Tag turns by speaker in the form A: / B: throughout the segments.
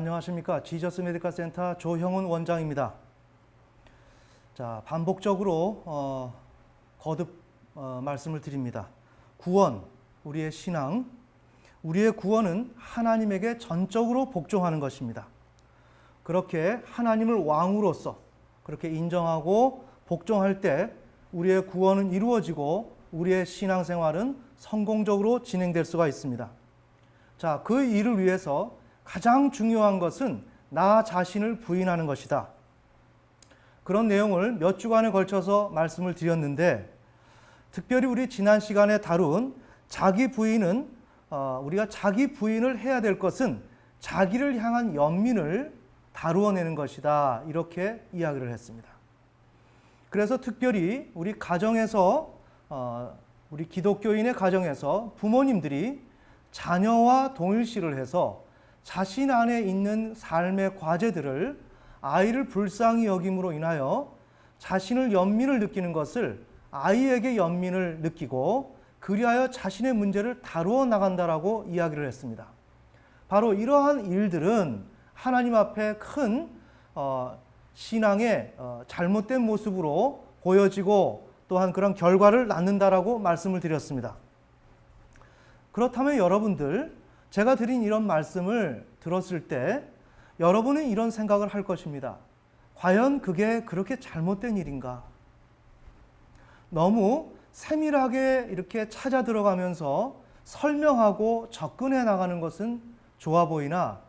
A: 안녕하십니까. 지저스 메디컬 센터 조형훈 원장입니다. 자, 반복적으로 어, 거듭 어, 말씀을 드립니다. 구원, 우리의 신앙, 우리의 구원은 하나님에게 전적으로 복종하는 것입니다. 그렇게 하나님을 왕으로서 그렇게 인정하고 복종할 때 우리의 구원은 이루어지고 우리의 신앙생활은 성공적으로 진행될 수가 있습니다. 자, 그 일을 위해서 가장 중요한 것은 나 자신을 부인하는 것이다. 그런 내용을 몇 주간에 걸쳐서 말씀을 드렸는데, 특별히 우리 지난 시간에 다룬 자기 부인은 어, 우리가 자기 부인을 해야 될 것은 자기를 향한 연민을 다루어내는 것이다. 이렇게 이야기를 했습니다. 그래서 특별히 우리 가정에서 어, 우리 기독교인의 가정에서 부모님들이 자녀와 동일시를 해서 자신 안에 있는 삶의 과제들을 아이를 불쌍히 여김으로 인하여 자신을 연민을 느끼는 것을 아이에게 연민을 느끼고 그리하여 자신의 문제를 다루어 나간다라고 이야기를 했습니다. 바로 이러한 일들은 하나님 앞에 큰 어, 신앙의 어, 잘못된 모습으로 보여지고 또한 그런 결과를 낳는다라고 말씀을 드렸습니다. 그렇다면 여러분들 제가 드린 이런 말씀을 들었을 때 여러분은 이런 생각을 할 것입니다. 과연 그게 그렇게 잘못된 일인가? 너무 세밀하게 이렇게 찾아 들어가면서 설명하고 접근해 나가는 것은 좋아 보이나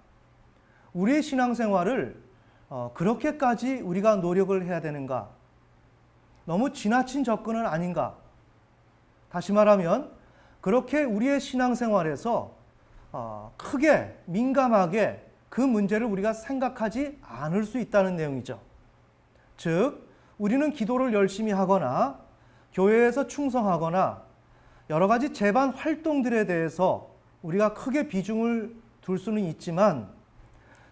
A: 우리의 신앙생활을 어, 그렇게까지 우리가 노력을 해야 되는가? 너무 지나친 접근은 아닌가? 다시 말하면 그렇게 우리의 신앙생활에서 어, 크게 민감하게 그 문제를 우리가 생각하지 않을 수 있다는 내용이죠. 즉, 우리는 기도를 열심히 하거나 교회에서 충성하거나 여러 가지 재반 활동들에 대해서 우리가 크게 비중을 둘 수는 있지만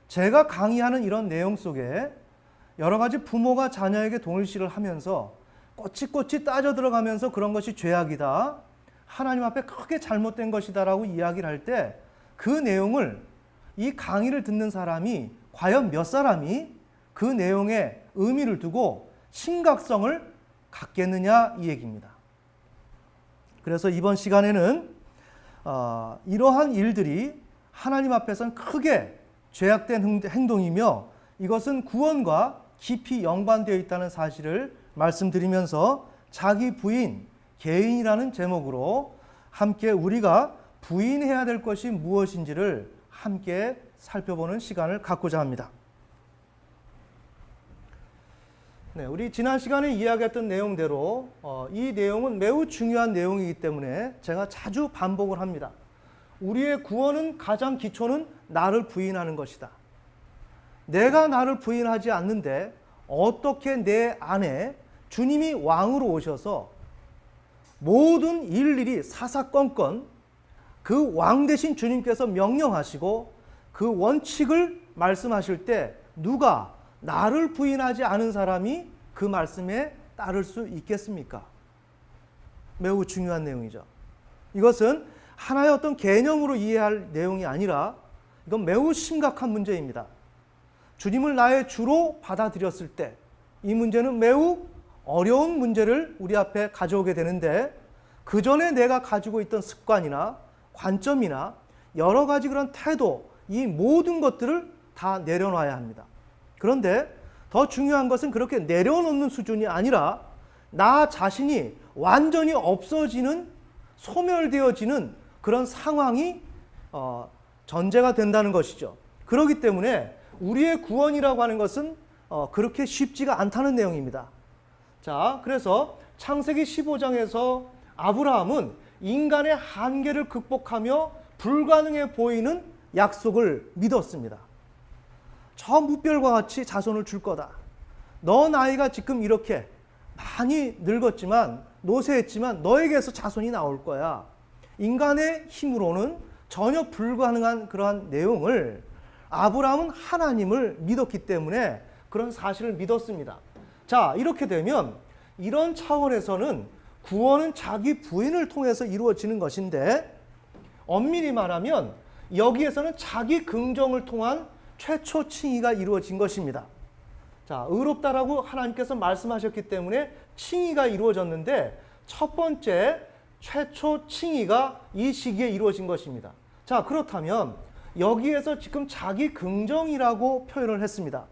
A: 제가 강의하는 이런 내용 속에 여러 가지 부모가 자녀에게 동일시를 하면서 꼬치꼬치 따져 들어가면서 그런 것이 죄악이다. 하나님 앞에 크게 잘못된 것이다라고 이야기를 할 때 그 내용을 이 강의를 듣는 사람이 과연 몇 사람이 그 내용에 의미를 두고 심각성을 갖겠느냐 이 얘기입니다. 그래서 이번 시간에는 어, 이러한 일들이 하나님 앞에서는 크게 죄악된 행동이며 이것은 구원과 깊이 연관되어 있다는 사실을 말씀드리면서 자기 부인, 개인이라는 제목으로 함께 우리가 부인해야 될 것이 무엇인지를 함께 살펴보는 시간을 갖고자 합니다. 네, 우리 지난 시간에 이야기했던 내용대로 어, 이 내용은 매우 중요한 내용이기 때문에 제가 자주 반복을 합니다. 우리의 구원은 가장 기초는 나를 부인하는 것이다. 내가 나를 부인하지 않는데 어떻게 내 안에 주님이 왕으로 오셔서 모든 일일이 사사건건 그 왕 대신 주님께서 명령하시고 그 원칙을 말씀하실 때 누가 나를 부인하지 않은 사람이 그 말씀에 따를 수 있겠습니까? 매우 중요한 내용이죠. 이것은 하나의 어떤 개념으로 이해할 내용이 아니라 이건 매우 심각한 문제입니다. 주님을 나의 주로 받아들였을 때 이 문제는 매우 어려운 문제를 우리 앞에 가져오게 되는데 그 전에 내가 가지고 있던 습관이나 관점이나 여러 가지 그런 태도, 이 모든 것들을 다 내려놔야 합니다. 그런데 더 중요한 것은 그렇게 내려놓는 수준이 아니라 나 자신이 완전히 없어지는 소멸되어지는 그런 상황이 어, 전제가 된다는 것이죠. 그렇기 때문에 우리의 구원이라고 하는 것은 어, 그렇게 쉽지가 않다는 내용입니다. 자, 그래서 창세기 15장에서 아브라함은 인간의 한계를 극복하며 불가능해 보이는 약속을 믿었습니다. 저 무별과 같이 자손을 줄 거다. 너 나이가 지금 이렇게 많이 늙었지만 노쇠했지만 너에게서 자손이 나올 거야. 인간의 힘으로는 전혀 불가능한 그러한 내용을 아브라함은 하나님을 믿었기 때문에 그런 사실을 믿었습니다. 자, 이렇게 되면 이런 차원에서는 구원은 자기 부인을 통해서 이루어지는 것인데 엄밀히 말하면 여기에서는 자기 긍정을 통한 최초 칭의가 이루어진 것입니다. 자, 의롭다라고 하나님께서 말씀하셨기 때문에 칭의가 이루어졌는데 첫 번째 최초 칭의가 이 시기에 이루어진 것입니다. 자, 그렇다면 여기에서 지금 자기 긍정이라고 표현을 했습니다.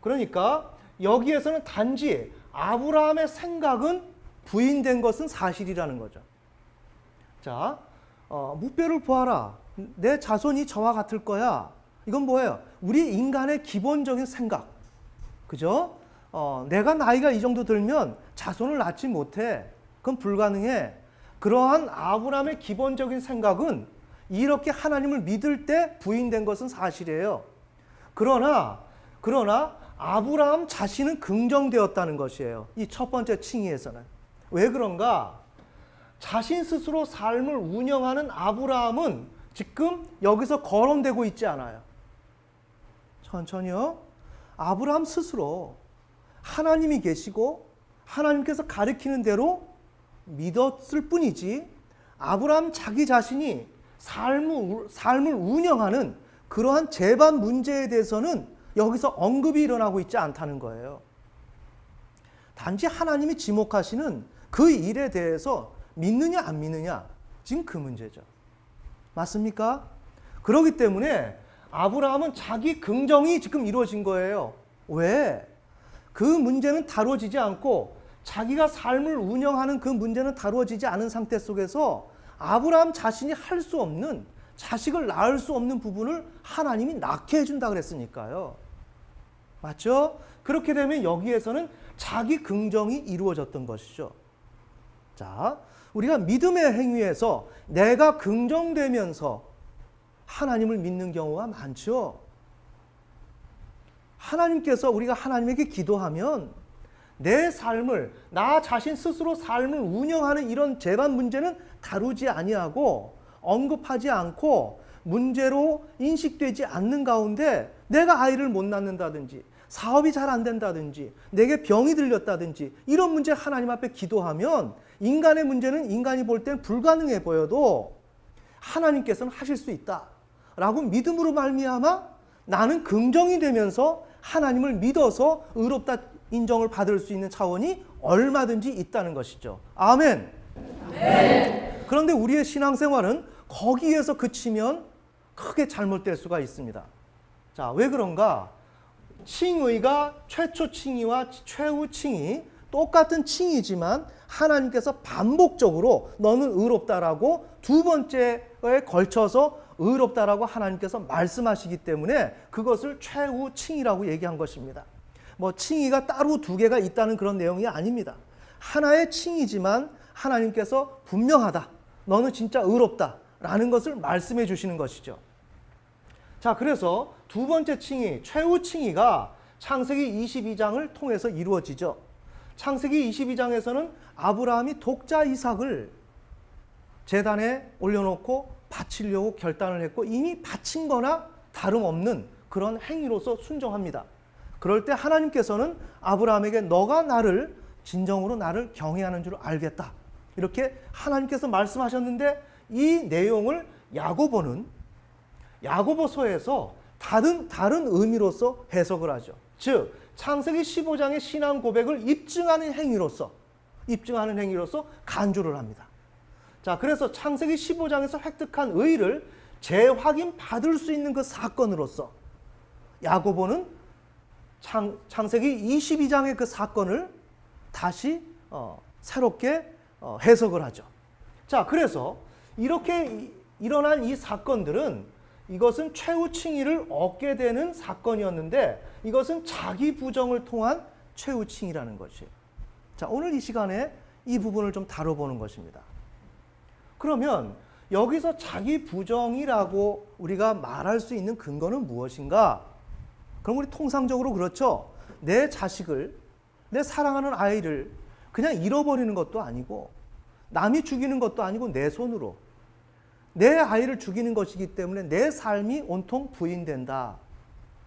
A: 그러니까 여기에서는 단지 아브라함의 생각은 부인된 것은 사실이라는 거죠. 자, 어, 무뼈를 보아라. 내 자손이 저와 같을 거야. 이건 뭐예요? 우리 인간의 기본적인 생각. 그죠? 어, 내가 나이가 이 정도 들면 자손을 낳지 못해. 그건 불가능해. 그러한 아브라함의 기본적인 생각은 이렇게 하나님을 믿을 때 부인된 것은 사실이에요. 그러나, 그러나 아브라함 자신은 긍정되었다는 것이에요. 이 첫 번째 칭의에서는. 왜 그런가? 자신 스스로 삶을 운영하는 아브라함은 지금 여기서 거론되고 있지 않아요. 천천히요. 아브라함 스스로 하나님이 계시고 하나님께서 가리키는 대로 믿었을 뿐이지 아브라함 자기 자신이 삶을, 삶을 운영하는 그러한 재반 문제에 대해서는 여기서 언급이 일어나고 있지 않다는 거예요. 단지 하나님이 지목하시는 그 일에 대해서 믿느냐 안 믿느냐 지금 그 문제죠. 맞습니까? 그렇기 때문에 아브라함은 자기 긍정이 지금 이루어진 거예요. 왜? 그 문제는 다뤄지지 않고 자기가 삶을 운영하는 그 문제는 다루어지지 않은 상태 속에서 아브라함 자신이 할 수 없는 자식을 낳을 수 없는 부분을 하나님이 낳게 해준다 그랬으니까요. 맞죠? 그렇게 되면 여기에서는 자기 긍정이 이루어졌던 것이죠. 자, 우리가 믿음의 행위에서 내가 긍정되면서 하나님을 믿는 경우가 많죠. 하나님께서 우리가 하나님에게 기도하면 내 삶을 나 자신 스스로 삶을 운영하는 이런 재반 문제는 다루지 아니하고 언급하지 않고 문제로 인식되지 않는 가운데 내가 아이를 못 낳는다든지 사업이 잘 안 된다든지 내게 병이 들렸다든지 이런 문제 하나님 앞에 기도하면 인간의 문제는 인간이 볼 땐 불가능해 보여도 하나님께서는 하실 수 있다 라고 믿음으로 말미암아 나는 긍정이 되면서 하나님을 믿어서 의롭다 인정을 받을 수 있는 차원이 얼마든지 있다는 것이죠. 아멘. 그런데 우리의 신앙생활은 거기에서 그치면 크게 잘못될 수가 있습니다. 자, 왜 그런가? 칭의가 최초 칭의와 최후 칭의 똑같은 칭의지만 하나님께서 반복적으로 너는 의롭다라고 두 번째에 걸쳐서 의롭다라고 하나님께서 말씀하시기 때문에 그것을 최후 칭의라고 얘기한 것입니다. 뭐 칭의가 따로 두 개가 있다는 그런 내용이 아닙니다. 하나의 칭의지만 하나님께서 분명하다. 너는 진짜 의롭다 라는 것을 말씀해 주시는 것이죠. 자, 그래서 두 번째 칭의, 최후 칭의가 창세기 22장을 통해서 이루어지죠. 창세기 22장에서는 아브라함이 독자 이삭을 재단에 올려놓고 바치려고 결단을 했고 이미 바친 거나 다름없는 그런 행위로서 순종합니다. 그럴 때 하나님께서는 아브라함에게 너가 나를 진정으로 나를 경외하는 줄 알겠다. 이렇게 하나님께서 말씀하셨는데 이 내용을 야고보는 야고보서에서 다른 다른 의미로서 해석을 하죠. 즉 창세기 15장의 신앙 고백을 입증하는 행위로서 입증하는 행위로서 간주를 합니다. 자, 그래서 창세기 15장에서 획득한 의를 재확인 받을 수 있는 그 사건으로서 야고보는 창, 창세기 22장의 그 사건을 다시 어, 새롭게 어, 해석을 하죠. 자, 그래서 이렇게 이, 일어난 이 사건들은 이것은 최후 칭의를 얻게 되는 사건이었는데 이것은 자기 부정을 통한 최후 칭의라는 것이에요. 자, 오늘 이 시간에 이 부분을 좀 다뤄보는 것입니다. 그러면 여기서 자기 부정이라고 우리가 말할 수 있는 근거는 무엇인가? 그럼 우리 통상적으로 그렇죠. 내 자식을, 내 사랑하는 아이를 그냥 잃어버리는 것도 아니고, 남이 죽이는 것도 아니고 내 손으로 내 아이를 죽이는 것이기 때문에 내 삶이 온통 부인된다.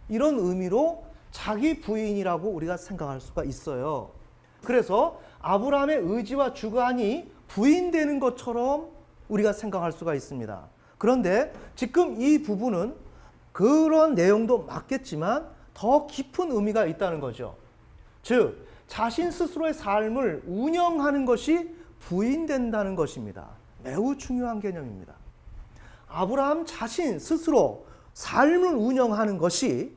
A: 이런 의미로 자기 부인이라고 우리가 생각할 수가 있어요. 그래서 아브라함의 의지와 주관이 부인되는 것처럼 우리가 생각할 수가 있습니다. 그런데 지금 이 부분은 그런 내용도 맞겠지만 더 깊은 의미가 있다는 거죠. 즉, 자신 스스로의 삶을 운영하는 것이 부인된다는 것입니다. 매우 중요한 개념입니다. 아브라함 자신 스스로 삶을 운영하는 것이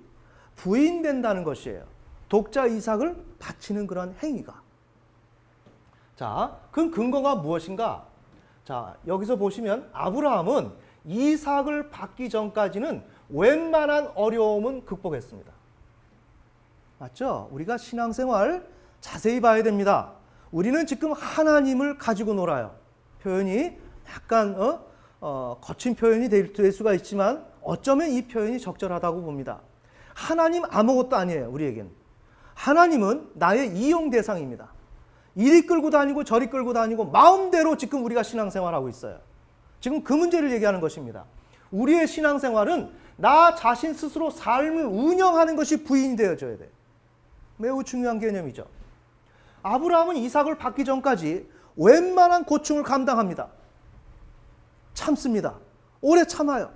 A: 부인된다는 것이에요. 독자 이삭을 바치는 그런 행위가. 자, 그 근거가 무엇인가? 자, 여기서 보시면 아브라함은 이삭을 받기 전까지는 웬만한 어려움은 극복했습니다. 맞죠? 우리가 신앙생활 자세히 봐야 됩니다. 우리는 지금 하나님을 가지고 놀아요. 표현이 약간 어? 어, 거친 표현이 될, 될 수가 있지만 어쩌면 이 표현이 적절하다고 봅니다. 하나님 아무것도 아니에요. 우리에겐. 하나님은 나의 이용 대상입니다. 이리 끌고 다니고 저리 끌고 다니고 마음대로 지금 우리가 신앙생활하고 있어요. 지금 그 문제를 얘기하는 것입니다. 우리의 신앙생활은 나 자신 스스로 삶을 운영하는 것이 부인이 되어져야 돼. 매우 중요한 개념이죠. 아브라함은 이삭을 받기 전까지 웬만한 고충을 감당합니다. 참습니다. 오래 참아요.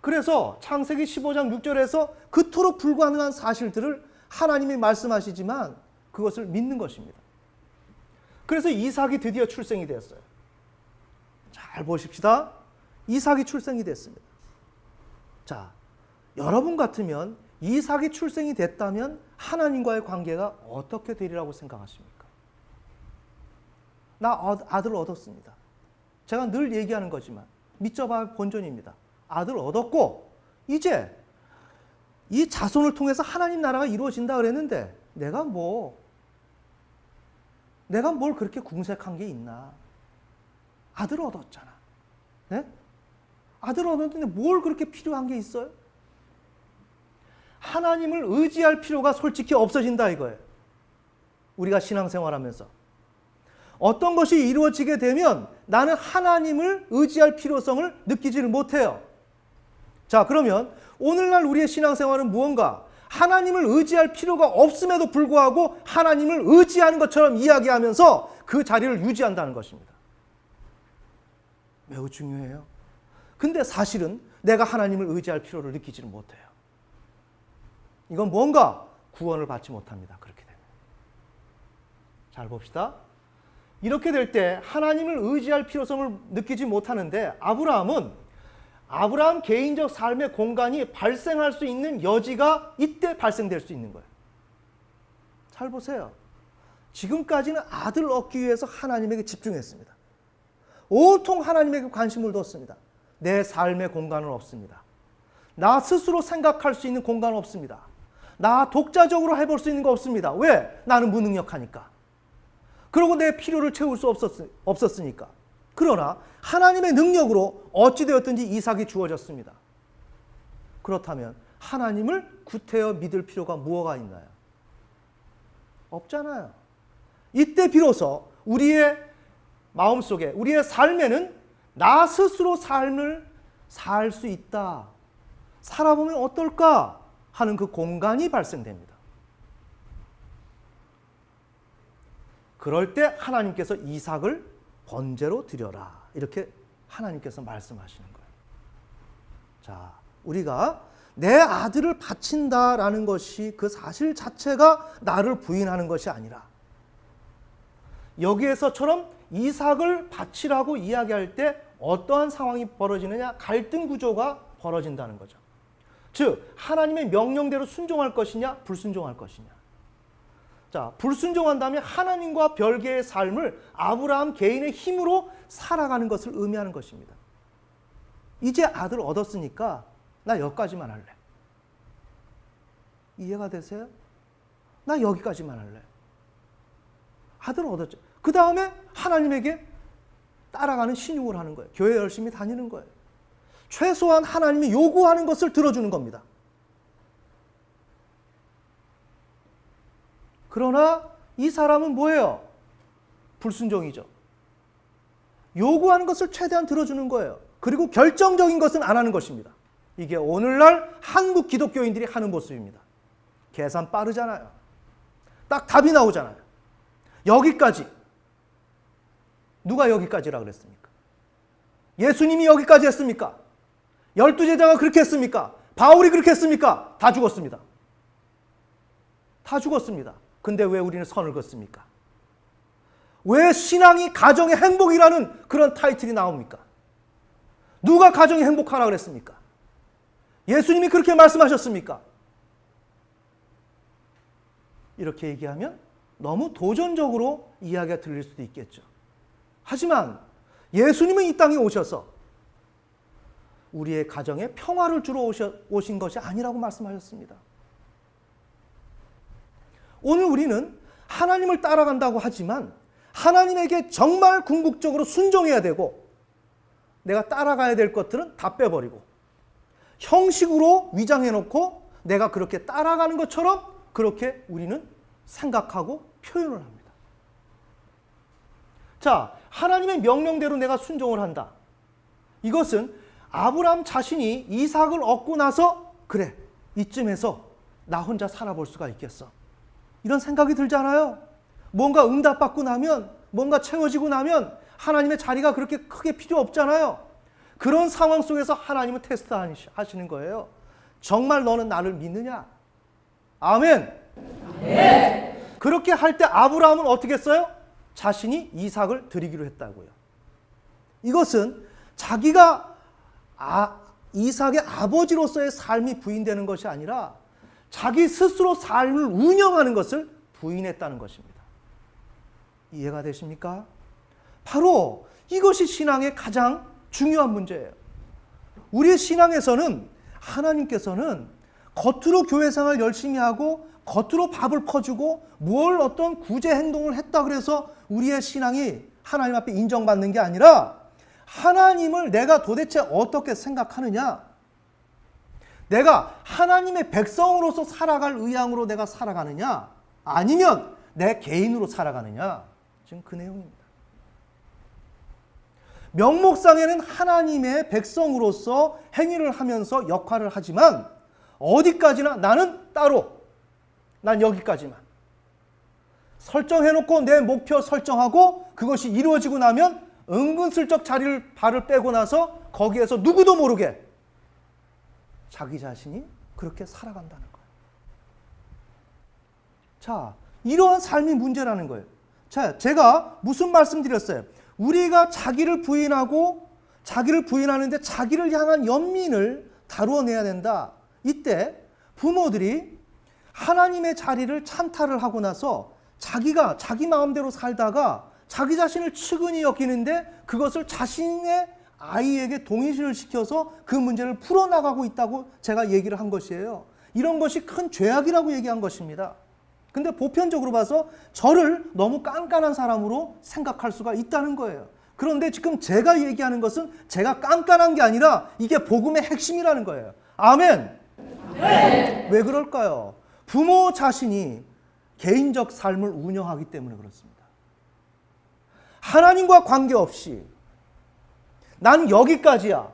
A: 그래서 창세기 15장 6절에서 그토록 불가능한 사실들을 하나님이 말씀하시지만 그것을 믿는 것입니다. 그래서 이삭이 드디어 출생이 되었어요. 잘 보십시다. 이삭이 출생이 됐습니다. 자, 여러분 같으면 이삭이 출생이 됐다면 하나님과의 관계가 어떻게 되리라고 생각하십니까? 나 어- 아들 얻었습니다. 제가 늘 얘기하는 거지만 믿져봐 본전입니다. 아들 얻었고 이제 이 자손을 통해서 하나님 나라가 이루어진다 그랬는데 내가 뭐 내가 뭘 그렇게 궁색한 게 있나? 아들 얻었잖아. 네? 아들 얻었는데 뭘 그렇게 필요한 게 있어요? 하나님을 의지할 필요가 솔직히 없어진다 이거예요. 우리가 신앙생활하면서 어떤 것이 이루어지게 되면 나는 하나님을 의지할 필요성을 느끼지를 못해요. 자, 그러면 오늘날 우리의 신앙생활은 무언가 하나님을 의지할 필요가 없음에도 불구하고 하나님을 의지하는 것처럼 이야기하면서 그 자리를 유지한다는 것입니다. 매우 중요해요. 근데 사실은 내가 하나님을 의지할 필요를 느끼지는 못해요. 이건 뭔가 구원을 받지 못합니다. 그렇게 되면. 잘 봅시다. 이렇게 될 때 하나님을 의지할 필요성을 느끼지 못하는데 아브라함은 아브라함 개인적 삶의 공간이 발생할 수 있는 여지가 이때 발생될 수 있는 거예요. 잘 보세요. 지금까지는 아들 얻기 위해서 하나님에게 집중했습니다. 온통 하나님에게 관심을 뒀습니다. 내 삶의 공간은 없습니다. 나 스스로 생각할 수 있는 공간은 없습니다. 나 독자적으로 해볼 수 있는 거 없습니다. 왜? 나는 무능력하니까. 그리고 내 필요를 채울 수 없었, 없었 으니까. 그러나 하나님의 능력으로 어찌되었든지 이삭이 주어졌습니다. 그렇다면 하나님을 구태여 믿을 필요가 무엇가 있나요? 없잖아요. 이때 비로소 우리의 마음속에, 우리의 삶에는 나 스스로 삶을 살 수 있다. 살아보면 어떨까 하는 그 공간이 발생됩니다. 그럴 때 하나님께서 이삭을 번제로 드려라. 이렇게 하나님께서 말씀하시는 거예요. 자, 우리가 내 아들을 바친다라는 것이 그 사실 자체가 나를 부인하는 것이 아니라 여기에서처럼 이삭을 바치라고 이야기할 때 어떠한 상황이 벌어지느냐? 갈등 구조가 벌어진다는 거죠. 즉, 하나님의 명령대로 순종할 것이냐, 불순종할 것이냐. 자, 불순종한다면 하나님과 별개의 삶을 아브라함 개인의 힘으로 살아가는 것을 의미하는 것입니다. 이제 아들 얻었으니까 나 여기까지만 할래. 이해가 되세요? 나 여기까지만 할래. 아들 얻었죠. 그 다음에 하나님에게 따라가는 신용을 하는 거예요. 교회 열심히 다니는 거예요. 최소한 하나님이 요구하는 것을 들어주는 겁니다. 그러나 이 사람은 뭐예요? 불순종이죠. 요구하는 것을 최대한 들어주는 거예요. 그리고 결정적인 것은 안 하는 것입니다. 이게 오늘날 한국 기독교인들이 하는 모습입니다. 계산 빠르잖아요. 딱 답이 나오잖아요. 여기까지. 누가 여기까지라 그랬습니까? 예수님이 여기까지 했습니까? 열두 제자가 그렇게 했습니까? 바울이 그렇게 했습니까? 다 죽었습니다. 다 죽었습니다. 근데 왜 우리는 선을 걷습니까? 왜 신앙이 가정의 행복이라는 그런 타이틀이 나옵니까? 누가 가정이 행복하라 그랬습니까? 예수님이 그렇게 말씀하셨습니까? 이렇게 얘기하면 너무 도전적으로 이야기가 들릴 수도 있겠죠. 하지만 예수님은 이 땅에 오셔서 우리의 가정에 평화를 주러 오신 것이 아니라고 말씀하셨습니다. 오늘 우리는 하나님을 따라간다고 하지만 하나님에게 정말 궁극적으로 순종해야 되고 내가 따라가야 될 것들은 다 빼버리고 형식으로 위장해 놓고 내가 그렇게 따라가는 것처럼 그렇게 우리는 생각하고 표현을 합니다. 자, 하나님의 명령대로 내가 순종을 한다. 이것은 아브라함 자신이 이삭을 얻고 나서 그래 이쯤에서 나 혼자 살아볼 수가 있겠어. 이런 생각이 들잖아요. 뭔가 응답받고 나면 뭔가 채워지고 나면 하나님의 자리가 그렇게 크게 필요 없잖아요. 그런 상황 속에서 하나님은 테스트 하시는 거예요. 정말 너는 나를 믿느냐? 아멘. 그렇게 할 때 아브라함은 어떻게 했어요? 자신이 이삭을 드리기로 했다고요. 이것은 자기가 아, 이삭의 아버지로서의 삶이 부인되는 것이 아니라 자기 스스로 삶을 운영하는 것을 부인했다는 것입니다. 이해가 되십니까? 바로 이것이 신앙의 가장 중요한 문제예요. 우리의 신앙에서는 하나님께서는 겉으로 교회 생활 열심히 하고 겉으로 밥을 퍼주고 뭘 어떤 구제 행동을 했다 그래서 우리의 신앙이 하나님 앞에 인정받는 게 아니라 하나님을 내가 도대체 어떻게 생각하느냐? 내가 하나님의 백성으로서 살아갈 의향으로 내가 살아가느냐? 아니면 내 개인으로 살아가느냐? 지금 그 내용입니다. 명목상에는 하나님의 백성으로서 행위를 하면서 역할을 하지만 어디까지나 나는 따로 난 여기까지만 설정해놓고 내 목표 설정하고 그것이 이루어지고 나면 은근슬쩍 자리를 발을 빼고 나서 거기에서 누구도 모르게 자기 자신이 그렇게 살아간다는 거예요. 자, 이러한 삶이 문제라는 거예요. 자, 제가 무슨 말씀 드렸어요? 우리가 자기를 부인하고 자기를 부인하는데 자기를 향한 연민을 다루어내야 된다. 이때 부모들이 하나님의 자리를 찬탈을 하고 나서 자기가 자기 마음대로 살다가 자기 자신을 측은히 여기는데 그것을 자신의 아이에게 동의시를 시켜서 그 문제를 풀어나가고 있다고 제가 얘기를 한 것이에요. 이런 것이 큰 죄악이라고 얘기한 것입니다. 근데 보편적으로 봐서 저를 너무 깐깐한 사람으로 생각할 수가 있다는 거예요. 그런데 지금 제가 얘기하는 것은 제가 깐깐한 게 아니라 이게 복음의 핵심이라는 거예요. 아멘. 네. 왜 그럴까요? 부모 자신이 개인적 삶을 운영하기 때문에 그렇습니다. 하나님과 관계없이 나는 여기까지야.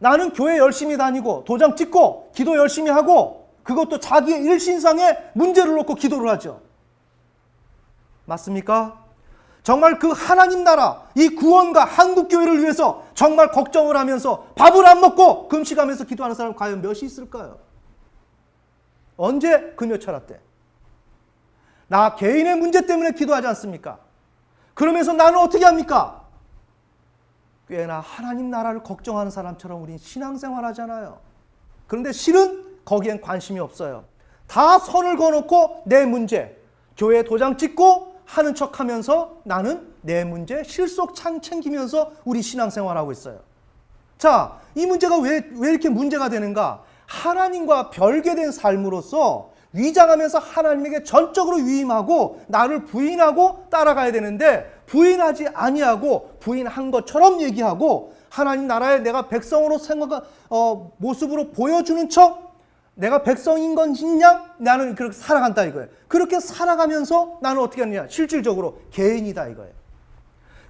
A: 나는 교회 열심히 다니고 도장 찍고 기도 열심히 하고 그것도 자기의 일신상의 문제를 놓고 기도를 하죠. 맞습니까? 정말 그 하나님 나라, 이 구원과 한국 교회를 위해서 정말 걱정을 하면서 밥을 안 먹고 금식하면서 기도하는 사람 과연 몇이 있을까요? 언제 금요 철학 때? 나 개인의 문제 때문에 기도하지 않습니까? 그러면서 나는 어떻게 합니까? 꽤나 하나님 나라를 걱정하는 사람처럼 우린 신앙생활 하잖아요. 그런데 실은 거기엔 관심이 없어요. 다 선을 거놓고 내 문제, 교회 도장 찍고 하는 척 하면서 나는 내 문제 실속 창 챙기면서 우리 신앙생활 하고 있어요. 자, 이 문제가 왜, 왜 이렇게 문제가 되는가? 하나님과 별개된 삶으로서 위장하면서 하나님에게 전적으로 위임하고 나를 부인하고 따라가야 되는데 부인하지 아니하고 부인한 것처럼 얘기하고 하나님 나라에 내가 백성으로 생각 어, 모습으로 보여주는 척 내가 백성인 건있냐 나는 그렇게 살아간다 이거예요. 그렇게 살아가면서 나는 어떻게 하느냐? 실질적으로 개인이다 이거예요.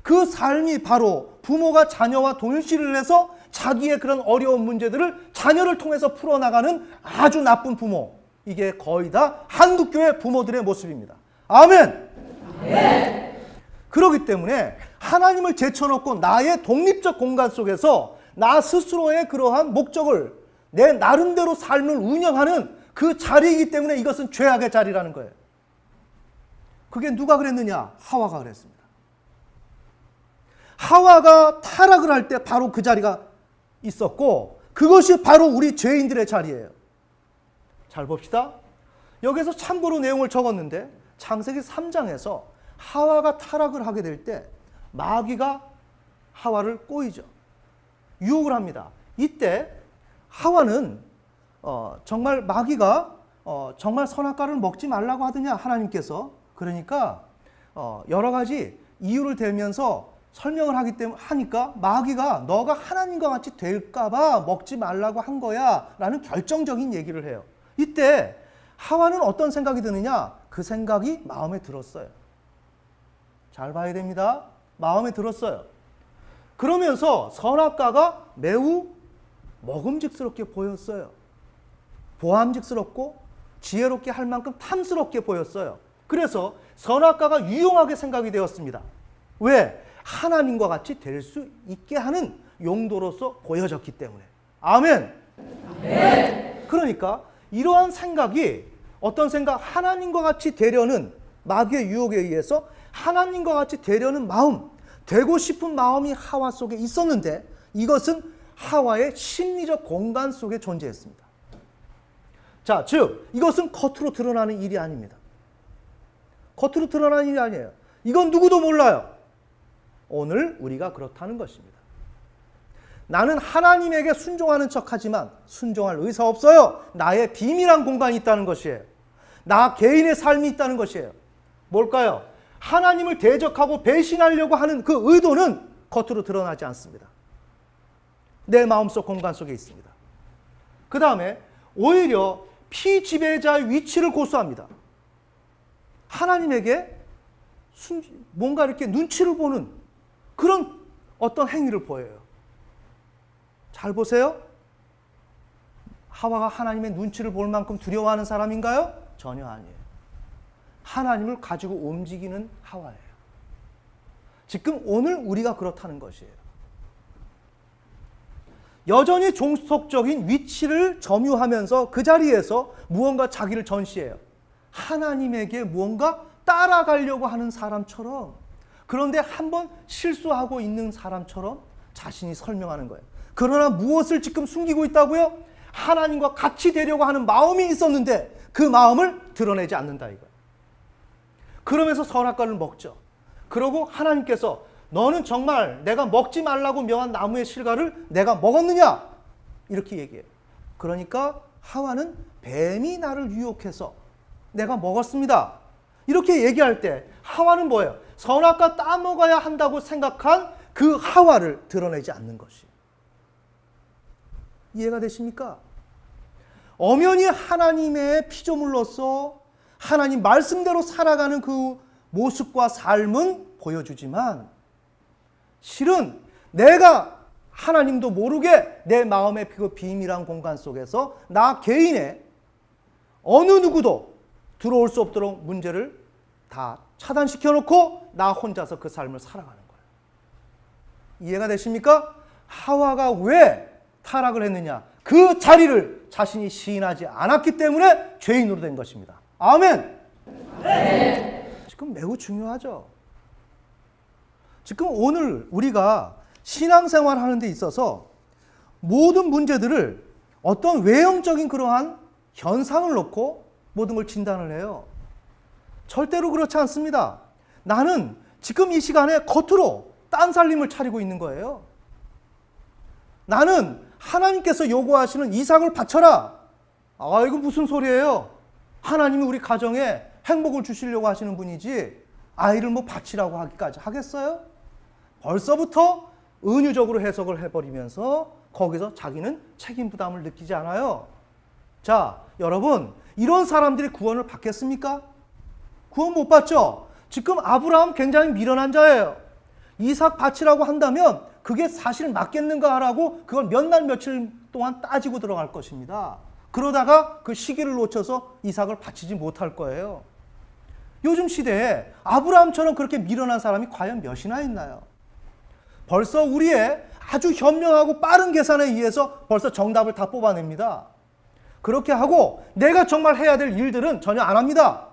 A: 그 삶이 바로 부모가 자녀와 동일시를 해서 자기의 그런 어려운 문제들을 자녀를 통해서 풀어나가는 아주 나쁜 부모. 이게 거의 다 한국교회 부모들의 모습입니다. 아멘! 네. 그렇기 때문에 하나님을 제쳐놓고 나의 독립적 공간 속에서 나 스스로의 그러한 목적을 내 나름대로 삶을 운영하는 그 자리이기 때문에 이것은 죄악의 자리라는 거예요. 그게 누가 그랬느냐? 하와가 그랬습니다. 하와가 타락을 할 때 바로 그 자리가 있었고 그것이 바로 우리 죄인들의 자리예요. 잘 봅시다. 여기서 참고로 내용을 적었는데 창세기 3장에서 하와가 타락을 하게 될 때 마귀가 하와를 꼬이죠. 유혹을 합니다. 이때 하와는 어, 정말 마귀가 어, 정말 선악과를 먹지 말라고 하더냐 하나님께서 그러니까 어, 여러 가지 이유를 대면서 설명을 하기 때문에 하니까 마귀가 너가 하나님과 같이 될까봐 먹지 말라고 한 거야라는 결정적인 얘기를 해요. 이때 하와는 어떤 생각이 드느냐? 그 생각이 마음에 들었어요. 잘 봐야 됩니다. 마음에 들었어요. 그러면서 선악과가 매우 먹음직스럽게 보였어요. 보암직스럽고 지혜롭게 할 만큼 탐스럽게 보였어요. 그래서 선악과가 유용하게 생각이 되었습니다. 왜? 하나님과 같이 될 수 있게 하는 용도로서 보여졌기 때문에. 아멘. 그러니까 이러한 생각이 어떤 생각 하나님과 같이 되려는 마귀의 유혹에 의해서 하나님과 같이 되려는 마음, 되고 싶은 마음이 하와 속에 있었는데 이것은 하와의 심리적 공간 속에 존재했습니다. 자, 즉 이것은 겉으로 드러나는 일이 아닙니다. 겉으로 드러나는 일이 아니에요. 이건 누구도 몰라요. 오늘 우리가 그렇다는 것입니다. 나는 하나님에게 순종하는 척하지만 순종할 의사 없어요. 나의 비밀한 공간이 있다는 것이에요. 나 개인의 삶이 있다는 것이에요. 뭘까요? 하나님을 대적하고 배신하려고 하는 그 의도는 겉으로 드러나지 않습니다. 내 마음속 공간 속에 있습니다. 그 다음에 오히려 피지배자의 위치를 고수합니다. 하나님에게 순, 뭔가 이렇게 눈치를 보는 그런 어떤 행위를 보여요. 잘 보세요. 하와가 하나님의 눈치를 볼 만큼 두려워하는 사람인가요? 전혀 아니에요. 하나님을 가지고 움직이는 하와예요. 지금 오늘 우리가 그렇다는 것이에요. 여전히 종속적인 위치를 점유하면서 그 자리에서 무언가 자기를 전시해요. 하나님에게 무언가 따라가려고 하는 사람처럼 그런데 한번 실수하고 있는 사람처럼 자신이 설명하는 거예요. 그러나 무엇을 지금 숨기고 있다고요? 하나님과 같이 되려고 하는 마음이 있었는데 그 마음을 드러내지 않는다 이거예요. 그러면서 선악과를 먹죠. 그러고 하나님께서 너는 정말 내가 먹지 말라고 명한 나무의 실과를 내가 먹었느냐? 이렇게 얘기해요. 그러니까 하와는 뱀이 나를 유혹해서 내가 먹었습니다. 이렇게 얘기할 때 하와는 뭐예요? 선악과 따먹어야 한다고 생각한 그 하와를 드러내지 않는 것이. 이해가 되십니까? 엄연히 하나님의 피조물로서 하나님 말씀대로 살아가는 그 모습과 삶은 보여주지만 실은 내가 하나님도 모르게 내 마음의 그 비밀한 공간 속에서 나 개인의 어느 누구도 들어올 수 없도록 문제를 다 차단시켜 놓고 나 혼자서 그 삶을 살아가는 거예요. 이해가 되십니까? 하와가 왜 타락을 했느냐? 그 자리를 자신이 시인하지 않았기 때문에 죄인으로 된 것입니다. 아멘. 네. 지금 매우 중요하죠. 지금 오늘 우리가 신앙생활 하는 데 있어서 모든 문제들을 어떤 외형적인 그러한 현상을 놓고 모든 걸 진단을 해요. 절대로 그렇지 않습니다. 나는 지금 이 시간에 겉으로 딴 살림을 차리고 있는 거예요. 나는 하나님께서 요구하시는 이삭을 바쳐라. 아, 이거 무슨 소리예요? 하나님이 우리 가정에 행복을 주시려고 하시는 분이지 아이를 뭐 바치라고 하기까지 하겠어요? 벌써부터 은유적으로 해석을 해버리면서 거기서 자기는 책임 부담을 느끼지 않아요. 자, 여러분, 이런 사람들이 구원을 받겠습니까? 구원 못 받죠? 지금 아브라함 굉장히 미련한 자예요. 이삭 바치라고 한다면 그게 사실 맞겠는가 하라고 그걸 몇 날 며칠 동안 따지고 들어갈 것입니다. 그러다가 그 시기를 놓쳐서 이삭을 바치지 못할 거예요. 요즘 시대에 아브라함처럼 그렇게 미련한 사람이 과연 몇이나 있나요? 벌써 우리의 아주 현명하고 빠른 계산에 의해서 벌써 정답을 다 뽑아냅니다. 그렇게 하고 내가 정말 해야 될 일들은 전혀 안 합니다.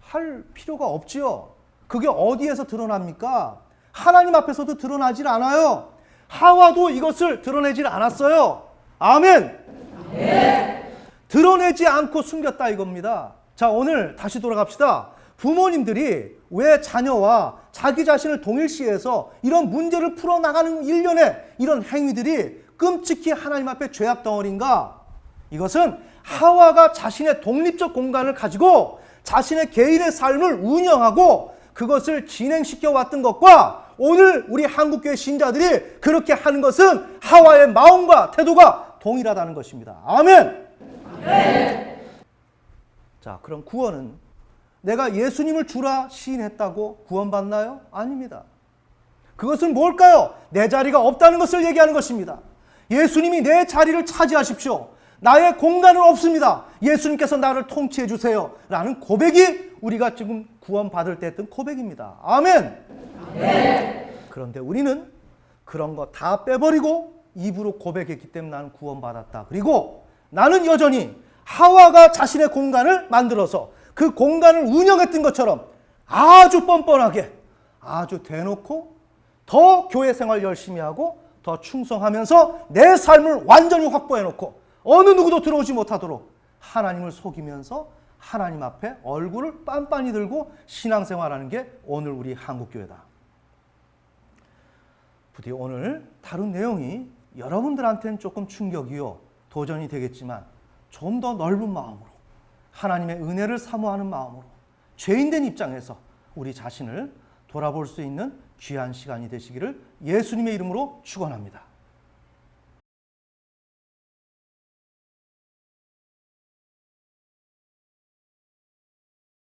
A: 할 필요가 없지요. 그게 어디에서 드러납니까? 하나님 앞에서도 드러나질 않아요. 하와도 이것을 드러내질 않았어요. 아멘. 드러내지 않고 숨겼다 이겁니다. 자, 오늘 다시 돌아갑시다. 부모님들이 왜 자녀와 자기 자신을 동일시해서 이런 문제를 풀어나가는 일련의 이런 행위들이 끔찍히 하나님 앞에 죄악 덩어리인가? 이것은 하와가 자신의 독립적 공간을 가지고 자신의 개인의 삶을 운영하고 그것을 진행시켜 왔던 것과 오늘 우리 한국교회 신자들이 그렇게 하는 것은 하와의 마음과 태도가 동일하다는 것입니다. 아멘. 자, 그럼 구원은 내가 예수님을 주라 시인했다고 구원받나요? 아닙니다. 그것은 뭘까요? 내 자리가 없다는 것을 얘기하는 것입니다. 예수님이 내 자리를 차지하십시오. 나의 공간은 없습니다. 예수님께서 나를 통치해 주세요. 라는 고백이 우리가 지금 구원받을 때 했던 고백입니다. 아멘. 그런데 우리는 그런 거 다 빼버리고 입으로 고백했기 때문에 나는 구원받았다. 그리고 나는 여전히 하와가 자신의 공간을 만들어서 그 공간을 운영했던 것처럼 아주 뻔뻔하게 아주 대놓고 더 교회 생활 열심히 하고 더 충성하면서 내 삶을 완전히 확보해 놓고 어느 누구도 들어오지 못하도록 하나님을 속이면서 하나님 앞에 얼굴을 빤빤히 들고 신앙생활하는 게 오늘 우리 한국교회다. 부디 오늘 다룬 내용이 여러분들한테는 조금 충격이요 도전이 되겠지만 좀 더 넓은 마음으로 하나님의 은혜를 사모하는 마음으로 죄인된 입장에서 우리 자신을 돌아볼 수 있는 귀한 시간이 되시기를 예수님의 이름으로 축원합니다.